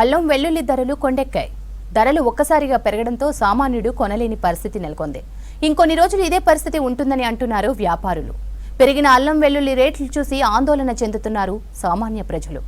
అల్లం వెల్లుల్లి ధరలు కొండెక్కాయి. ధరలు ఒక్కసారిగా పెరగడంతో సామాన్యుడు కొనలేని పరిస్థితి నెలకొంది. ఇంకొన్ని రోజులు ఇదే పరిస్థితి ఉంటుందని అంటున్నారు వ్యాపారులు. పెరిగిన అల్లం వెల్లుల్లి రేట్లు చూసి ఆందోళన చెందుతున్నారు సామాన్య ప్రజలు.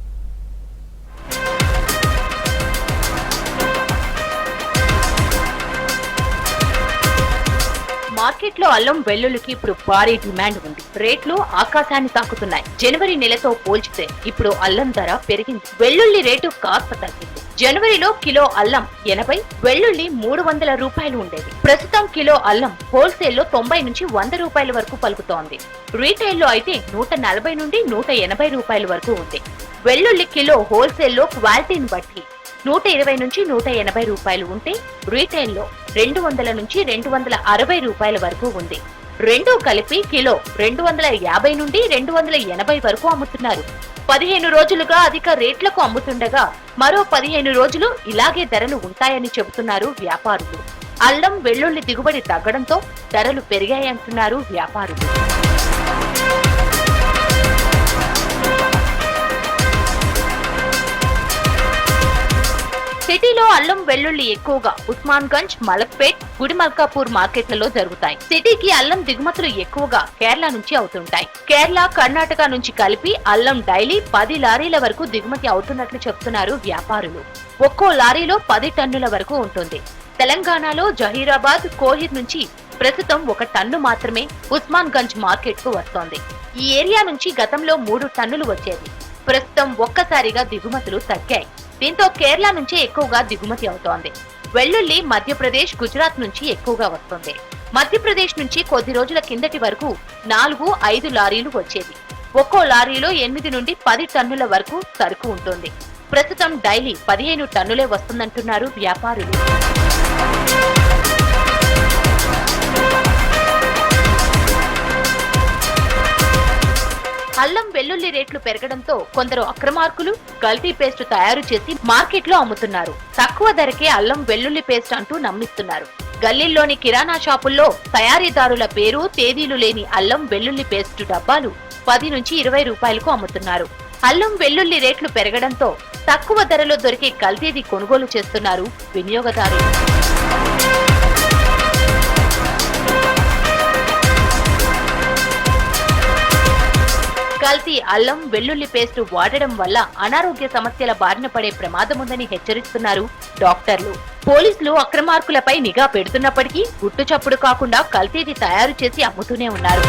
మార్కెట్లో అల్లం వెల్లుల్లికి ఇప్పుడు భారీ డిమాండ్ ఉంది. రేట్లు ఆకాశాన్ని తాకుతున్నాయి. జనవరి నెలతో పోల్చితే ఇప్పుడు అల్లం ధర పెరిగింది. వెల్లుల్లి రేటు కాస్త తగ్గింది. జనవరిలో కిలో అల్లం ఎనభై వెల్లుల్లి మూడు వందల రూపాయలు ఉండేది. ప్రస్తుతం కిలో అల్లం హోల్సేల్లో తొంభై నుంచి వంద రూపాయల వరకు పలుకుతోంది. రీటైల్లో అయితే నూట నలభై నుండి నూట ఎనభై రూపాయల వరకు ఉంది. వెల్లుల్లి కిలో హోల్సేల్లో క్వాలిటీని బట్టి నూట ఇరవై నుంచి నూట ఎనభై రూపాయలు ఉంటే రీటైల్లో రెండు వందల నుంచి రెండు వందల అరవై రూపాయల వరకు ఉంది. రెండు కలిపి కిలో రెండు వందల యాభై నుండి రెండు వందల ఎనభై వరకు అమ్ముతున్నారు. పదిహేను రోజులుగా అధిక రేట్లకు అమ్ముతుండగా మరో పదిహేను రోజులు ఇలాగే ధరలు ఉంటాయని చెబుతున్నారు వ్యాపారులు. అల్లం వెల్లుల్లి దిగుబడి తగ్గడంతో ధరలు పెరిగాయంటున్నారు వ్యాపారులు. సిటీలో అల్లం వెల్లుల్లి ఎక్కువగా ఉస్మాన్ గంజ్ మలక్పేట్ గుడిమల్కాపూర్ మార్కెట్లలో జరుగుతాయి. సిటీకి అల్లం దిగుమతులు ఎక్కువగా కేరళ నుంచి అవుతుంటాయి. కేరళ కర్ణాటక నుంచి కలిపి అల్లం డైలీ పది లారీల వరకు దిగుమతి అవుతున్నట్లు చెప్తున్నారు వ్యాపారులు. ఒక్కో లారీలో పది టన్నుల వరకు ఉంటుంది. తెలంగాణలో జహీరాబాద్ కోహిర్ నుంచి ప్రస్తుతం ఒక టన్ను మాత్రమే ఉస్మాన్ గంజ్ మార్కెట్కు వస్తోంది. ఈ ఏరియా నుంచి గతంలో మూడు టన్నులు వచ్చేది. ప్రస్తుతం ఒక్కసారిగా దిగుమతులు తగ్గాయి. దీంతో కేరళ నుంచి ఎక్కువగా దిగుమతి అవుతోంది. వెల్లుల్లి మధ్యప్రదేశ్ గుజరాత్ నుంచి ఎక్కువగా వస్తుంది. మధ్యప్రదేశ్ నుంచి కొద్ది రోజుల కిందటి వరకు నాలుగు ఐదు లారీలు వచ్చేవి. ఒక్కో లారీలో ఎనిమిది నుండి పది టన్నుల వరకు సరుకు ఉంటుంది. ప్రస్తుతం డైలీ పదిహేను టన్నులే వస్తుందంటున్నారు వ్యాపారులు. అల్లం వెల్లుల్లి రేట్లు పెరగడంతో కొందరు అక్రమార్కులు కల్తీ పేస్ట్ తయారు చేసి మార్కెట్లో అమ్ముతున్నారు. తక్కువ ధరకే అల్లం వెల్లుల్లి పేస్ట్ అంటూ నమ్మిస్తున్నారు. గల్లీల్లోని కిరాణా షాపుల్లో తయారీదారుల పేరు తేదీలు లేని అల్లం వెల్లుల్లి పేస్ట్ డబ్బాలు పది నుంచి ఇరవై రూపాయలకు అమ్ముతున్నారు. అల్లం వెల్లుల్లి రేట్లు పెరగడంతో తక్కువ ధరలో దొరికే కల్తీది కొనుగోలు చేస్తున్నారు వినియోగదారులు. కల్తీ అల్లం వెల్లుల్లి పేస్ట్ వాడడం వల్ల అనారోగ్య సమస్యల బారిన పడే ప్రమాదముందని హెచ్చరిస్తున్నారు డాక్టర్లు. పోలీసులు అక్రమార్కులపై నిఘా పెడుతున్నప్పటికీ గుట్టు చప్పుడు కాకుండా కల్తీది తయారు చేసి అమ్ముతూనే ఉన్నారు.